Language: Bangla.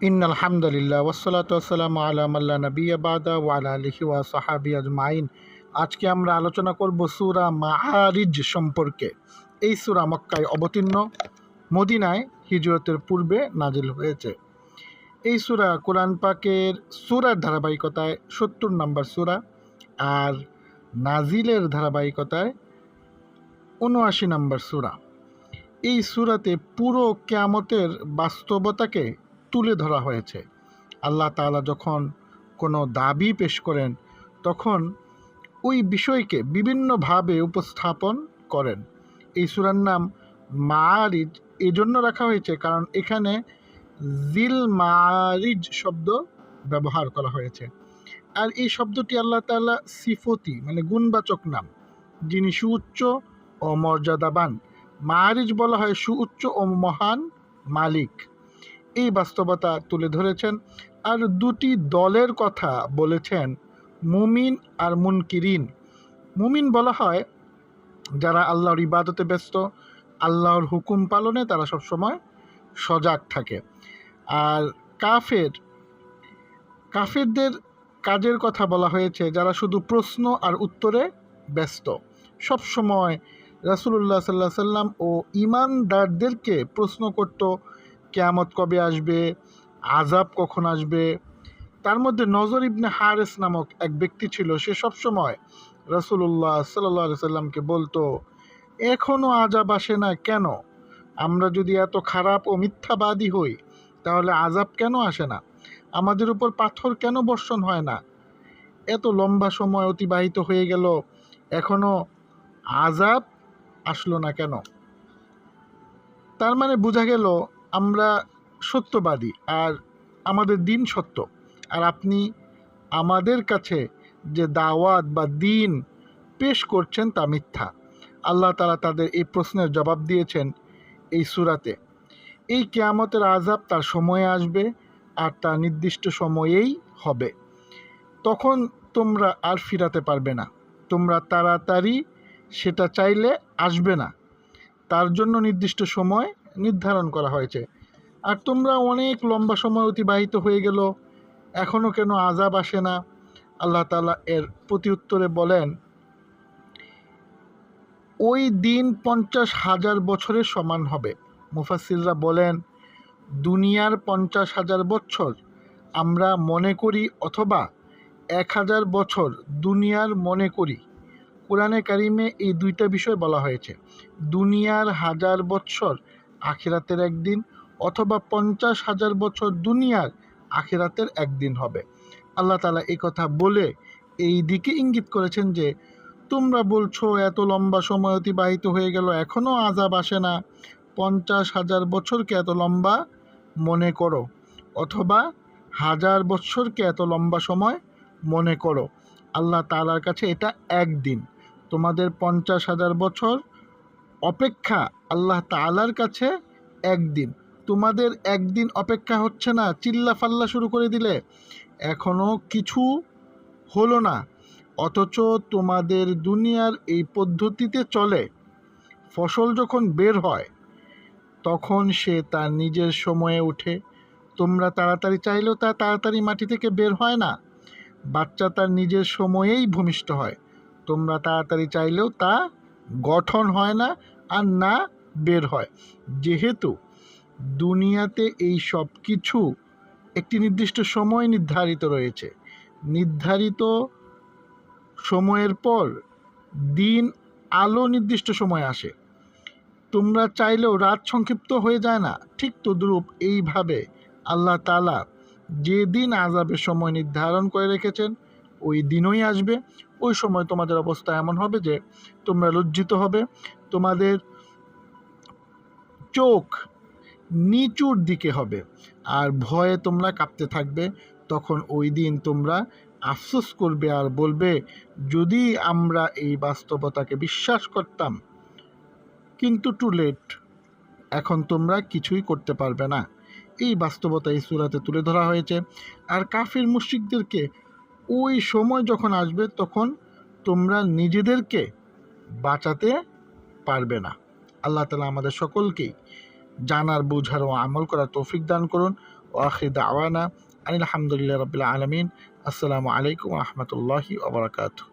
ইন আলহামদুলিল্লাহ ওসলাত ওসালাম আলাম আল্লাহ নবী আবাদা ওয়ালা আলহি ওয়া সাহাবি আজমাইন। আজকে আমরা আলোচনা করব সুরা মাহারিজ সম্পর্কে। এই সুরা মক্কায় অবতীর্ণ, মদিনায় হিজরতের পূর্বে নাজিল হয়েছে। এই সুরা কোরআন পাকের সুরার ধারাবাহিকতায় সত্তর নম্বর সুরা আর নাজিলের ধারাবাহিকতায় উনআশি নম্বর সুরা। এই সুরাতে পুরো কেয়ামতের বাস্তবতাকে তুলে ধরা হয়েছে। আল্লাহ তাআলা যখন কোনো দাবি পেশ করেন, তখন ওই বিষয়কে বিভিন্নভাবে উপস্থাপন করেন। এই সুরার নাম মারিজ এই জন্য রাখা হয়েছে কারণ এখানে জিল মারিজ শব্দ ব্যবহার করা হয়েছে। আর এই শব্দটি আল্লাহ তাআলা সিফতি মানে গুণবাচক নাম, যিনি সুউচ্চ ও মর্যাদাবান। মারিজ বলা হয় সুউচ্চ ও মহান মালিক। এই বাস্তবতা তুলে ধরেছেন আর দুটি দলের কথা বলেছেন মুমিন আর মুনকিরিন। মুমিন বলা হয়, যারা আল্লাহর ইবাদতে ব্যস্ত, আল্লাহর হুকুম পালনে তারা সবসময় সজাগ থাকে। আর কাফের, কাফেরদের কাজের কথা বলা হয়েছে, যারা শুধু প্রশ্ন আর উত্তরে ব্যস্ত। সবসময় রাসুলুল্লাহ সাল্লাহ সাল্লাম ও ইমানদারদেরকে প্রশ্ন করত কেয়ামত কবে আসবে আজাব কখন আসবে। তার মধ্যে নজর ইবনে হারেস নামক এক ব্যক্তি ছিল, সে সবসময় রসুল্লাহ সাল্লাহ সাল্লামকে বলতো এখনও আজাব আসে না কেন? আমরা যদি এত খারাপ ও মিথ্যাবাদী হই, তাহলে আজাব কেন আসে না? আমাদের উপর পাথর কেন বর্ষণ হয় না? এত লম্বা সময় অতিবাহিত হয়ে গেল এখনও আজাব আসলো না কেন? তার মানে বোঝা গেল আমরা সত্যবাদী আর আমাদের দিন সত্য। আর আপনি আমাদের কাছে যে দাওয়াত বা দিন পেশ করছেন তা মিথ্যা। আল্লাহ তালা তাদের এই প্রশ্নের জবাব দিয়েছেন এই সুরাতে। এই কেয়ামতের আজাব তার সময়ে আসবে আর তা নির্দিষ্ট সময়েই হবে। তখন তোমরা আর ফিরাতে পারবে না। তোমরা তাড়াতাড়ি সেটা চাইলে আসবে না। তার জন্য নির্দিষ্ট সময় নির্ধারণ করা হয়েছে। আর তোমরা অনেক লম্বা সময় অতিবাহিত হয়ে গেল। এখনও কেন আজাব আসে না? আল্লাহ তালা এর প্রতি উত্তরে বলেন, ওই দিন পঞ্চাশ হাজার বছরের সমান হবে। মুফাসিররা বলেন, দুনিয়ার পঞ্চাশ হাজার বছর আমরা মনে করি অথবা এক হাজার বছর দুনিয়ার মনে করি। কোরআনে কারিমে এই দুইটা বিষয় বলা হয়েছে। দুনিয়ার হাজার বছর আখিরাতের একদিন অথবা পঞ্চাশ হাজার বছর দুনিয়ার আখিরাতের একদিন হবে। আল্লাহ তালা এই কথা বলে এই দিকে ইঙ্গিত করেছেন যে, তোমরা বলছো এত লম্বা সময় অতিবাহিত হয়ে গেল এখনও আজাব আসে না। পঞ্চাশ হাজার বছরকে এত লম্বা মনে করো, অথবা হাজার বছরকে এত লম্বা সময় মনে করো। আল্লাহ তালার কাছে এটা একদিন। তোমাদের পঞ্চাশ হাজার বছর অপেক্ষা আল্লাহ তালার কাছে একদিন। তোমাদের একদিন অপেক্ষা হচ্ছে না চিল্লা ফাল্লা শুরু করে দিলে। এখনও কিছু হলো না, অথচ তোমাদের দুনিয়ার এই পদ্ধতিতে চলে। ফসল যখন বের হয়, তখন সে তার নিজের সময়ে ওঠে। তোমরা তাড়াতাড়ি চাইলেও তা তাড়াতাড়ি মাটি থেকে বের হয় না। বাচ্চা তার নিজের সময়েই ভূমিষ্ঠ হয়। তোমরা তাড়াতাড়ি চাইলেও তা গঠন হয় না আর না বের হয়। যেহেতু দুনিয়াতে এই সব কিছু একটি নির্দিষ্ট সময় নির্ধারিত রয়েছে, নির্ধারিত সময়ের পর দিন আলো নির্দিষ্ট সময় আসে। তোমরা চাইলেও রাত সংক্ষিপ্ত হয়ে যায় না। ঠিক তদ্রূপ এইভাবে আল্লাহ তালা যেদিন আজাবের সময় নির্ধারণ করে রেখেছেন ওই দিনই আসবে। ওই সময় তোমাদের অবস্থা এমন হবে যে তোমরা লজ্জিত হবে। তোমাদের চোখ নিচুর দিকে হবে আর ভয়ে তোমরা কাঁপতে থাকবে। তখন ওই দিন তোমরা আফসোস করবে আর বলবে, যদি আমরা এই বাস্তবতাকে বিশ্বাস করতাম, কিন্তু টু লেট এখন তোমরা কিছুই করতে পারবে না। এই বাস্তবতা এই সুরাতে তুলে ধরা হয়েছে। আর কাফির মুশ্রিকদেরকে ওই সময় যখন আসবে, তখন তোমরা নিজেদেরকে বাঁচাতে পারবে না। আল্লাহ তালা আমাদের সকলকেই জানার, বোঝার ও আমল করার তৌফিক দান করুন। ওয়াখির আওয়ানা আলহামদুলিল্লাহ রবিল্লা আলমিন। আসসালামু আলাইকুম রহমতুল্লাহি ওবরাকাতু